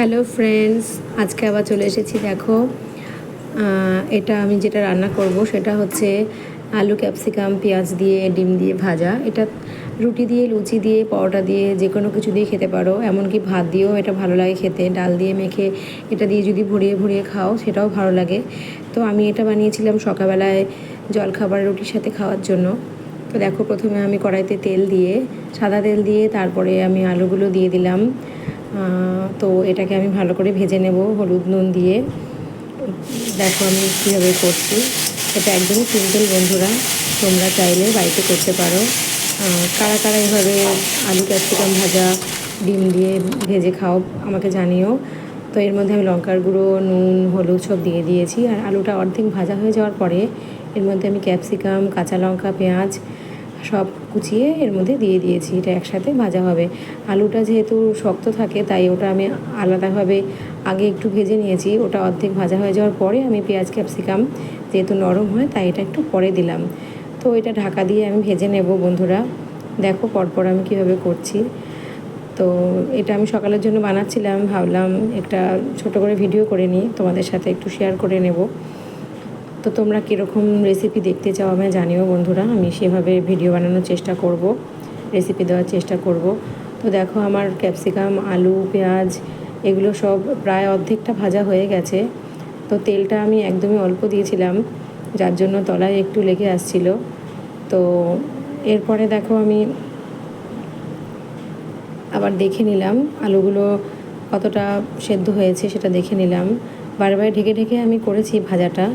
Hello friends আজকে আবার চলে এসেছি, দেখো। এটা আমি যেটা রান্না করব সেটা হচ্ছে আলু, ক্যাপসিকাম, পেঁয়াজ দিয়ে, ডিম দিয়ে ভাজা। এটা রুটি দিয়ে, লুচি দিয়ে, পরোটা দিয়ে যে কোনো কিছু দিয়ে খেতে পারো। এমনকি ভাত দিয়েও এটা ভালো লাগে খেতে। ডাল দিয়ে মেখে এটা দিয়ে যদি ভরিয়ে ভরিয়ে খাও, সেটাও ভালো লাগে। তো আমি এটা বানিয়েছিলাম সকালবেলায় জলখাবার রুটির সাথে খাওয়ার জন্য। তো দেখো, প্রথমে আমি কড়াইতে তেল দিয়ে, সাদা তেল দিয়ে, তারপরে আমি আলুগুলো দিয়ে দিলাম। তো এটাকে আমি ভালো করে ভেজে নেব, হলুদ নুন দিয়ে। দেখো আমি কীভাবে করছি। এটা একদমই সিম্পল বন্ধুরা, তোমরা চাইলে বাড়িতে করতে পারো। কারা কারা এভাবে আলু ক্যাপসিকাম ভাজা, ডিম দিয়ে ভেজে খাও, আমাকে জানিও। তো এর মধ্যে আমি লঙ্কার গুঁড়ো, নুন, হলুদ সব দিয়ে দিয়েছি। আর আলুটা অর্ধেক ভাজা হয়ে যাওয়ার পরে এর মধ্যে আমি ক্যাপসিকাম কাঁচা লঙ্কা, পেঁয়াজ সব কুচিয়ে এর মধ্যে দিয়ে দিয়েছি, এটা একসাথে ভাজা হবে। আলুটা যেহেতু শক্ত থাকে, তাই ওটা আমি আলাদাভাবে আগে একটু ভেজে নিয়েছি। ওটা অর্ধেক ভাজা হয়ে যাওয়ার পরে আমি পেঁয়াজ, ক্যাপসিকাম যেহেতু নরম হয়, তাই এটা একটু পরে দিলাম। তো এটা ঢাকা দিয়ে আমি ভেজে নেব বন্ধুরা। দেখো পরপর আমি কীভাবে করছি। তো এটা আমি সকালের জন্য বানাচ্ছিলাম, ভাবলাম একটা ছোট করে ভিডিও করে নিই, তোমাদের সাথে একটু শেয়ার করে নেব। তো তোমরা কীরকম রেসিপি দেখতে চাও আমি জানিও বন্ধুরা, আমি সেভাবে ভিডিও বানানোর চেষ্টা করব রেসিপি দেওয়ার চেষ্টা করব। তো দেখো আমার ক্যাপসিকাম আলু, পেঁয়াজ, এগুলো সব প্রায় অর্ধেকটা ভাজা হয়ে গেছে। তো তেলটা আমি একদমই অল্প দিয়েছিলাম, যার জন্য তলায় একটু লেগে আসছিল। তো এরপরে দেখো আমি আবার দেখে নিলাম আলুগুলো কতটা সেদ্ধ হয়েছে সেটা দেখে নিলাম। বারবার ঢেকে ঢেকে আমি করেছি ভাজাটা।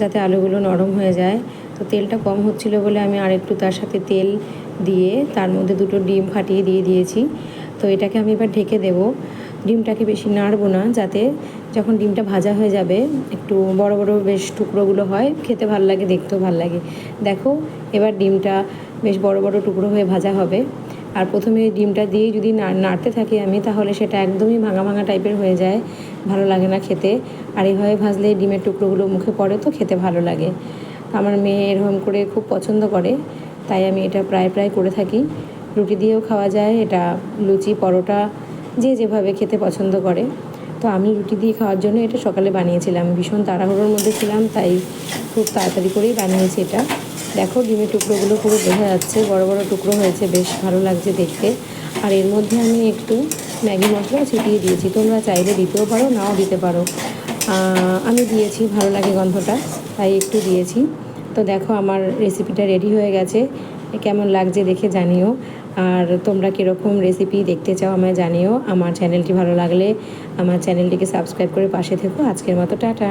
যাতে আলুগুলো নরম হয়ে যায়। তো তেলটা কম হচ্ছিল বলে আমি আর একটু তার সাথে তেল দিয়ে তার মধ্যে দুটো ডিম ফাটিয়ে দিয়ে দিয়েছি। তো এটাকে আমি এবার ঢেকে দেব। ডিমটাকে বেশি নাড়বো না, যাতে যখন ডিমটা ভাজা হয়ে যাবে, একটু বড় বড় বেশ টুকরোগুলো হয়, খেতে ভালো লাগে, দেখতেও ভালো লাগে। দেখো, এবার ডিমটা বেশ বড় বড় টুকরো হয়ে ভাজা হবে। আর প্রথমে ডিমটা দিয়ে যদি নাড়তে থাকি আমি, তাহলে সেটা একদমই ভাঙা ভাঙা টাইপের হয়ে যায়, ভালো লাগে না খেতে। আর এইভাবে ভাজলে ডিমের টুকরোগুলো মুখে পড়ে তো খেতে ভালো লাগে। আমার মেয়ে এরকম করে খুব পছন্দ করে, তাই আমি এটা প্রায় প্রায় করে থাকি। রুটি দিয়েও খাওয়া যায়, এটা লুচি, পরোটা, যে যেভাবে খেতে পছন্দ করে। তো আমি রুটি দিয়ে খাওয়ার জন্য এটা সকালে বানিয়েছিলাম। ভীষণ তাড়াহুড়োর মধ্যে ছিলাম, তাই খুব তাড়াতাড়ি করেই বানিয়েছি এটা। দেখো ডিমের টুকরোগুলো পুরো বোঝা যাচ্ছে, বড় বড় টুকরো হয়েছে, বেশ ভালো লাগছে দেখতে। আর এর মধ্যে আমি একটু ম্যাগি মশলা ছিটিয়ে দিয়েছি, তোমরা চাইলে দিতেও পারো, নাও দিতে পারো। আমি দিয়েছি, ভালো লাগে গন্ধটা, তাই একটু দিয়েছি। তো দেখো আমার রেসিপিটা রেডি হয়ে গেছে কেমন লাগছে দেখে জানিও। আর তোমরা কীরকম রেসিপি দেখতে চাও আমায় জানিও, আমার চ্যানেলটি ভালো লাগলে আমার চ্যানেলটিকে সাবস্ক্রাইব করে পাশে থেকো। আজকের মতো, টাটা।